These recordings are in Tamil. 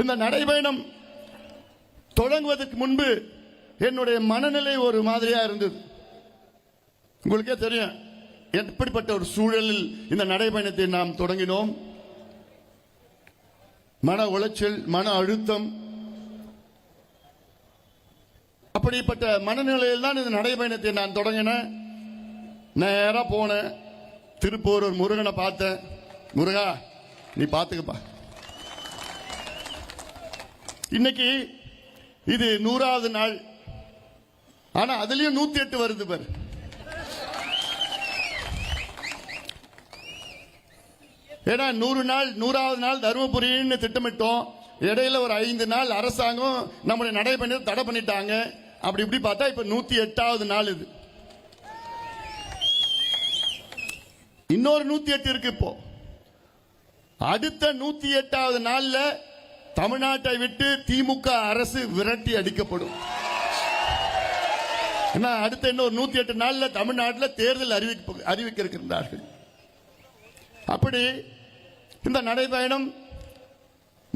இந்த நடைபயணம் தொடங்குவதற்கு முன்பு என்னுடைய மனநிலை ஒரு மாதிரியா இருந்தது. உங்களுக்கே தெரியும் எப்படிப்பட்ட ஒரு சூழலில் இந்த நடைபயணத்தை நாம் தொடங்கினோம். மன உளைச்சல் மன அழுத்தம் அப்படிப்பட்ட மனநிலையில் தான் இந்த நடைபயணத்தை நான் தொடங்கினேன். நேராக போனேன் திருப்பூர் ஒரு முருகனை பார்த்தேன். முருகா நீ பார்த்துக்கப்பா. இன்னைக்கு இது நூறாவது நாள். ஆனா அதுலயும் நூத்தி எட்டு வருது பாரு. ஏன்னா நூறு நாள் நூறாவது நாள் தருமபுரின்னு திட்டமிட்டோம். இடையில ஒரு ஐந்து நாள் அரசாங்கம் நம்முடைய நடைபயணத்தை தடை பண்ணிட்டாங்க. அப்படி இப்படி பார்த்தா இப்ப நூத்தி எட்டாவது நாள் இது. இன்னொரு நூத்தி எட்டு இருக்கு இப்போ. அடுத்த நூத்தி எட்டாவது நாள்ல தமிழ்நாட்டை விட்டு திமுக அரசு விரட்டி அடிக்கப்படும். ஏன்னா அடுத்த இன்னொரு நூத்தி எட்டு நாள்ல தமிழ்நாட்டில் தேர்தல் அறிவிக்க அறிவிக்க இருக்கின்றார்கள் அப்படி இந்த நடைபயணம்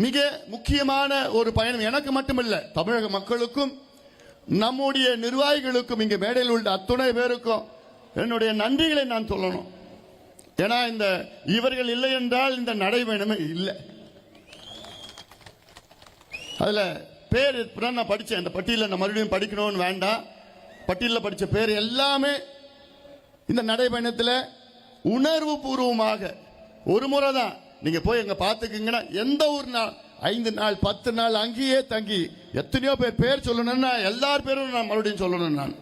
மிக முக்கியமான ஒரு பயணம். எனக்கு மட்டுமல்ல தமிழக மக்களுக்கும் நம்முடைய நிர்வாகிகளுக்கும் இங்கே மேடையில் உள்ள அத்துணை பேருக்கும் என்னுடைய நன்றிகளை நான் சொல்லணும். ஏன்னா இந்த இவர்கள் இல்லை என்றால் இந்த நடைபயணமே இல்லை. அதில் பேர் இப்பதான் நான் படித்தேன் இந்த பட்டியலில் நான் மறுபடியும் படிக்கணும்னு வேண்டாம். பட்டியலில் படித்த பேர் எல்லாமே இந்த நடைபயணத்தில் உணர்வு பூர்வமாக ஒரு முறை தான் நீங்கள் போய் எங்கே பார்த்துக்கிங்கன்னா எந்த ஒரு நாள் ஐந்து நாள் பத்து நாள் அங்கேயே தங்கி எத்தனையோ பேர் பேர் சொல்லணும்னா எல்லார் பேரும் நான் மறுபடியும் சொல்லணும் நான்.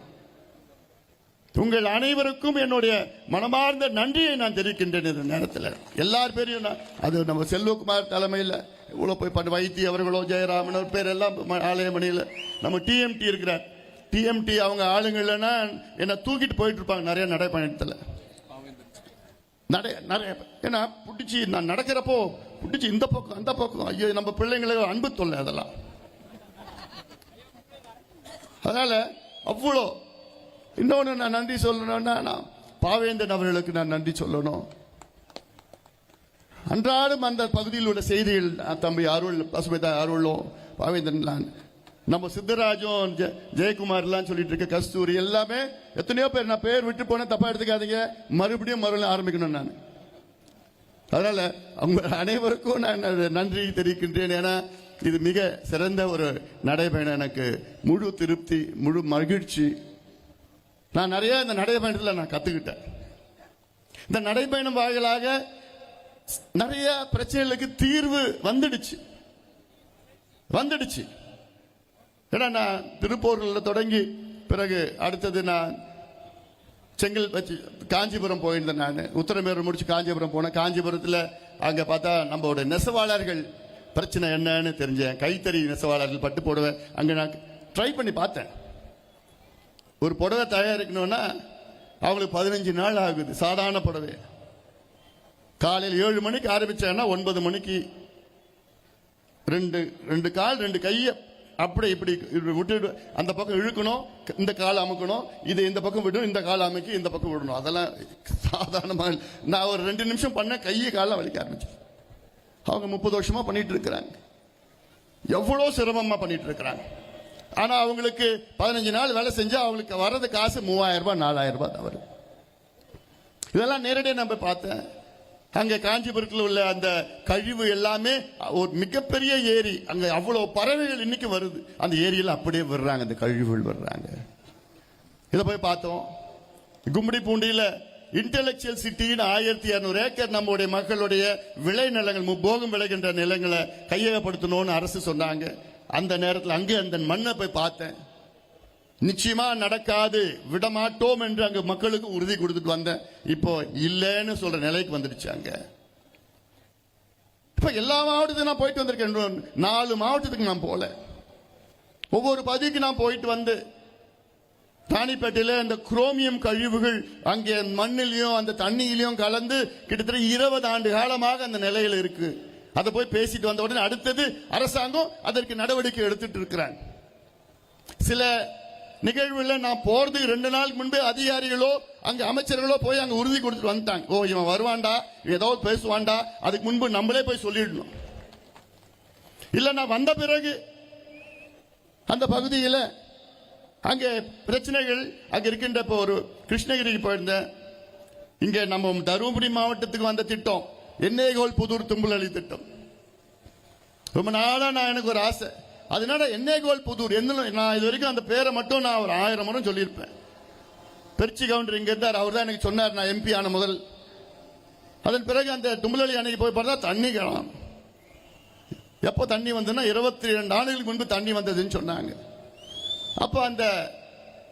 உங்கள் அனைவருக்கும் என்னுடைய மனமார்ந்த நன்றியை நான் தெரிவிக்கின்றேன் இந்த நேரத்தில். எல்லார் பேரையும் நான் அது நம்ம செல்வகுமார் தலைமையில் இவ்வளோ போய் பண்ண வைத்தி அவர்களோ ஜெயராமன் அவர் பேர் எல்லாம் ஆலயமணியில் நம்ம டிஎம்டி இருக்கிறார். டிஎம்டி அவங்க ஆளுங்க இல்லைன்னா என்னை தூக்கிட்டு போயிட்டு இருப்பாங்க. நிறைய நடைப்பயணத்தில். நடை நிறைய ஏன்னா பிடிச்சி நான் நடக்கிறப்போ பிடிச்சி இந்த பக்கம் அந்த பக்கம். ஐயோ நம்ம பிள்ளைங்களுக்கு அன்பு தொல்லை அதெல்லாம். அதனால அவ்வளோ. இன்னொன்று நான் நன்றி சொல்லணும்னா நான் பாவேந்தன் அவர்களுக்கு நான் நன்றி சொல்லணும். அன்றாடம் அந்த பகுதியில் உள்ள செய்திகள் தம்பி அருள் பசுமைதா அருளும் பாவேந்தன் நம்ம சித்தராஜும் ஜெ- ஜெயக்குமார்லாம் சொல்லிட்டு இருக்க கஸ்தூரி எல்லாமே எத்தனையோ பேர் நான் பேர் விட்டு போனேன் தப்பா எடுத்துக்காதீங்க. மறுபடியும் மறுபடியும் ஆரம்பிக்கணும் நான். அதனால அவங்க அனைவருக்கும் நான் நன்றி தெரிவிக்கின்றேன். ஏன்னா இது மிக சிறந்த ஒரு நடைபயணம். எனக்கு முழு திருப்தி முழு மகிழ்ச்சி. நான் நிறைய இந்த நடைபயணத்தில் நான் கத்துக்கிட்டேன். இந்த நடைபயணம் வாயிலாக நிறைய பிரச்சனைகளுக்கு தீர்வு வந்துடுச்சு. வந்துடுச்சு. ஏன்னா நான் திருப்பூரில் தொடங்கி பிறகு அடுத்தது நான் செங்கல் வச்சு காஞ்சிபுரம் போயிருந்தேன் நான். உத்தரமேரூர் முடிச்சு காஞ்சிபுரம் போனேன். காஞ்சிபுரத்தில் அங்கே பார்த்தா நம்மளோட நெசவாளர்கள் பிரச்சனை என்னன்னு தெரிஞ்சேன். கைத்தறி நெசவாளர்கள் பட்டு புடவை அங்கே நான் ட்ரை பண்ணி பார்த்தேன். ஒரு புடவை தயாரிக்கணும்னா அவங்களுக்கு பதினஞ்சு நாள் ஆகுது. சாதாரண புடவை காலையில் ஏழு மணிக்கு ஆரம்பிச்சேன்னா ஒன்பது மணிக்கு ரெண்டு ரெண்டு கால் ரெண்டு கையை அப்படி இப்படி விட்டு அந்த பக்கம் இழுக்கணும் இந்த கால் அமுக்கணும் இது இந்த பக்கம் விடணும் இந்த கால் அமைக்கி இந்த பக்கம் விடணும். அதெல்லாம் சாதாரணமாக நான் ஒரு ரெண்டு நிமிஷம் பண்ண கையை காலை வலிக்க ஆரம்பிச்சேன் அவங்க முப்பது வருஷமாக பண்ணிட்டு இருக்கிறாங்க. எவ்வளோ சிரமமாக பண்ணிட்டு இருக்கிறாங்க. ஆனால் அவங்களுக்கு பதினஞ்சு நாள் வேலை செஞ்சால் அவங்களுக்கு வர்றது காசு மூவாயிரம் ரூபாய் நாலாயிரம் ரூபாய் தான் வருது இதெல்லாம் நேரடியாக நம்ம பார்த்தேன். அங்க காஞ்சிபுரத்தில் உள்ள அந்த கழிவு எல்லாமே ஒரு மிகப்பெரிய ஏரி. அங்க அவ்வளவு பறவைகள் இன்னைக்கு வருது. அந்த ஏரியில் அப்படியே விடுறாங்க அந்த கழிவுகள் விடுறாங்க. இதை போய் பார்த்தோம். கும்மிடி பூண்டியில் இன்டெலெக்சுவல் சிட்டின்னு ஆயிரத்தி இரநூறு ஏக்கர் நம்முடைய மக்களுடைய விளை நிலங்கள் முப்போகம் விளைகின்ற நிலங்களை கையகப்படுத்தணும்னு அரசு சொன்னாங்க. அந்த நேரத்தில் அங்கே அந்த மண்ணை போய் பார்த்தேன். நிச்சயமா நடக்காது விடமாட்டோம் என்று அங்க மக்களுக்கு உறுதி கொடுத்துட்டு வந்தேன் இப்போ இல்லைன்னு சொல்ற நிலைக்கு வந்துடுச்சாங்க இப்ப எல்லா மாவட்டத்துக்கும் நான் போயிட்டு வந்திருக்கேன். நாலு மாவட்டத்துக்கு நான் போல. ஒவ்வொரு பதிவுக்கு நான் போயிட்டு வந்து ராணிப்பேட்டையில இந்த குரோமியம் கழிவுகள் அங்கே மண்ணிலையும் அந்த தண்ணியிலையும் கலந்து கிட்டத்தட்ட இருபது ஆண்டு காலமாக அந்த நிலையில இருக்கு. அதை போய் பேசிட்டு வந்த உடனே அடுத்தது அரசாங்கம் அதற்கு நடவடிக்கை எடுத்துட்டு இருக்கிறாங்க. சில நிகழ்வுல நான் போறதுக்கு ரெண்டு நாளுக்கு முன்பே அதிகாரிகளோ அங்க அமைச்சர்களோ போய் அங்க உறுதி கொடுத்துட்டு வந்துட்டாங்க. ஓ இவன் வருவான்டா ஏதாவது பேசுவான்டா அதுக்கு முன்பு நம்மளே போய் சொல்லிடணும். இல்ல நான் வந்த பிறகு அந்த பகுதியில் அங்கே பிரச்சனைகள் அங்கே இருக்கின்ற இப்போ ஒரு கிருஷ்ணகிரிக்கு போயிருந்தேன். இங்கே நம்ம தருமபுரி மாவட்டத்துக்கு வந்த திட்டம் என்னேகோல் புதூர் தும்புலி திட்டம். ரொம்ப நாளாக நான் எனக்கு ஒரு ஆசை. அதனால எண்ணெய்கோல் புதூர் என்ன நான் இது வரைக்கும் அந்த பேரை மட்டும் நான் ஒரு ஆயிரம் முறை சொல்லியிருப்பேன். பெருச்சி கவுண்டர் இங்கே இருந்தார் அவர் தான் எனக்கு சொன்னார் நான் எம்பி ஆன முதல். அதன் பிறகு அந்த தும்பலி அணைக்கு போய் பார்த்தா தண்ணி கிளம்பும். எப்போ தண்ணி வந்ததுன்னா இருபத்தி ரெண்டு ஆண்டுகளுக்கு முன்பு தண்ணி வந்ததுன்னு சொன்னாங்க. அப்போ அந்த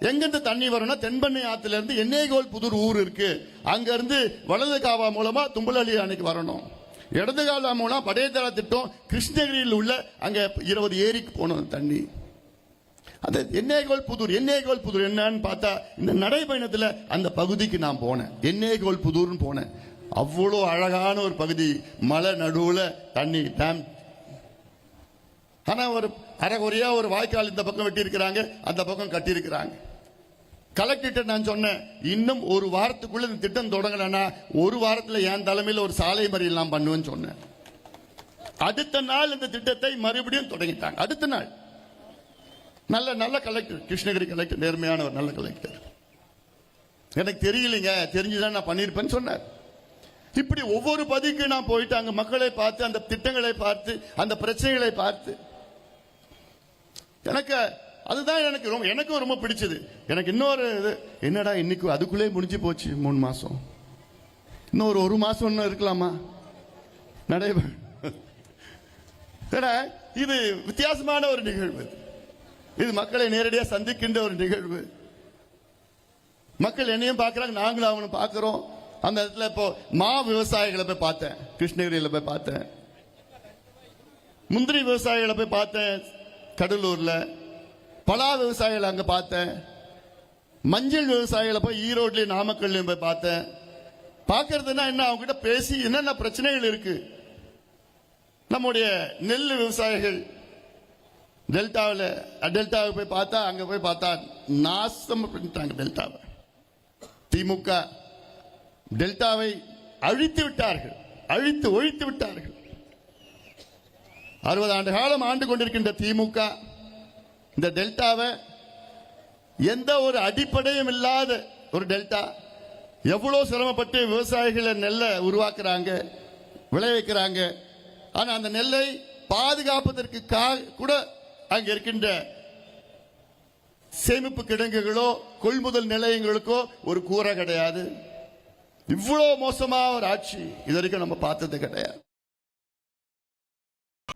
எங்கிருந்து தண்ணி வரும்னா தென்பண்ணை ஆற்றுலேருந்து இருந்து எண்ணெய்கோல் புதூர் ஊர் இருக்கு. அங்கேருந்து வலது காவா மூலமாக தும்பலி அணைக்கு வரணும். இடது காவா மூலம் படையதள திட்டம் கிருஷ்ணகிரியில் உள்ள அங்க இருபது ஏரிக்கு போனது தண்ணி. அந்த என்னேகோல் புதூர் என்னேகோல் புதூர் என்னன்னு பார்த்தா இந்த நடைபயணத்தில் அந்த பகுதிக்கு நான் போனேன். என்னேகோல் புதூர்னு போனேன். அவ்வளோ அழகான ஒரு பகுதி மலை நடுவில் தண்ணி டேம். ஆனால் ஒரு அரைகுறையா ஒரு வாய்க்கால் இந்த பக்கம் வெட்டியிருக்கிறாங்க அந்த பக்கம் கட்டியிருக்கிறாங்க. கலெக்டர்கிட்ட நான் சொன்னேன் இன்னும் ஒரு வாரத்துக்குள்ள இந்த திட்டம் தொடங்கலன்னா ஒரு வாரத்தில் என் தலைமையில் ஒரு சாலை மறியல் நான் பண்ணுவேன்னு சொன்னேன். அடுத்த நாள் இந்த திட்டத்தை மறுபடியும் தொடங்கிட்டாங்க. அடுத்த நாள். நல்ல நல்ல கலெக்டர் கிருஷ்ணகிரி கலெக்டர் நேர்மையான ஒரு நல்ல கலெக்டர். எனக்கு தெரியலைங்க தெரிஞ்சுதான் நான் பண்ணியிருப்பேன்னு சொன்னார். இப்படி ஒவ்வொரு பதிக்கு நான் போயிட்டு அங்கே மக்களை பார்த்து அந்த திட்டங்களை பார்த்து அந்த பிரச்சனைகளை பார்த்து எனக்கு அதுதான் எனக்கு ரொம்ப எனக்கும் ரொம்ப பிடிச்சது. எனக்கு இன்னொரு இது என்னடா இன்னைக்கு அதுக்குள்ளே முடிஞ்சு போச்சு மூணு மாதம் இன்னும் ஒரு ஒரு மாதம் இன்னும் இருக்கலாமா? நடைபெற இது வித்தியாசமான ஒரு நிகழ்வு. இது மக்களை நேரடியாக சந்திக்கின்ற ஒரு நிகழ்வு. மக்கள் என்னையும் பார்க்குறாங்க நாங்களும் அவனும் பார்க்குறோம். அந்த இடத்துல இப்போ மா விவசாயிகளை போய் பார்த்தேன் கிருஷ்ணகிரியில் போய் பார்த்தேன். முந்திரி விவசாயிகளை போய் பார்த்தேன் கடலூரில். பலா விவசாயிகளை அங்க பார்த்தேன். மஞ்சள் விவசாயிகளை போய் ஈரோட்லயும் நாமக்கல்லையும் போய் பார்த்தேன். பார்க்கறதுன்னா என்ன அவங்க கிட்ட பேசி என்னென்ன பிரச்சனைகள் இருக்கு? நம்முடைய நெல் விவசாயிகள் டெல்டாவில் டெல்டாவுக்கு போய் பார்த்தா அங்க போய் பார்த்தா நாசம் பண்ணிட்டாங்க டெல்டாவை. திமுக டெல்டாவை அழித்து விட்டார்கள் அழித்து ஒழித்து விட்டார்கள். அறுபது ஆண்டு காலம் ஆண்டு கொண்டிருக்கின்ற திமுக இந்த டெல்டாவை எந்த ஒரு அடிப்படையும் இல்லாத ஒரு டெல்டா எவ்வளோ சிரமப்பட்டு விவசாயிகளை நெல்லை உருவாக்குறாங்க விளைவிக்கிறாங்க ஆனால் அந்த நெல்லை பாதுகாப்பதற்கு கா- கூட அங்கே இருக்கின்ற சேமிப்பு கிடங்குகளோ கொள்முதல் நிலையங்களுக்கோ ஒரு கூரை கிடையாது. இவ்வளோ மோசமாக ஒரு ஆட்சி இது வரைக்கும் நம்ம பார்த்தது கிடையாது.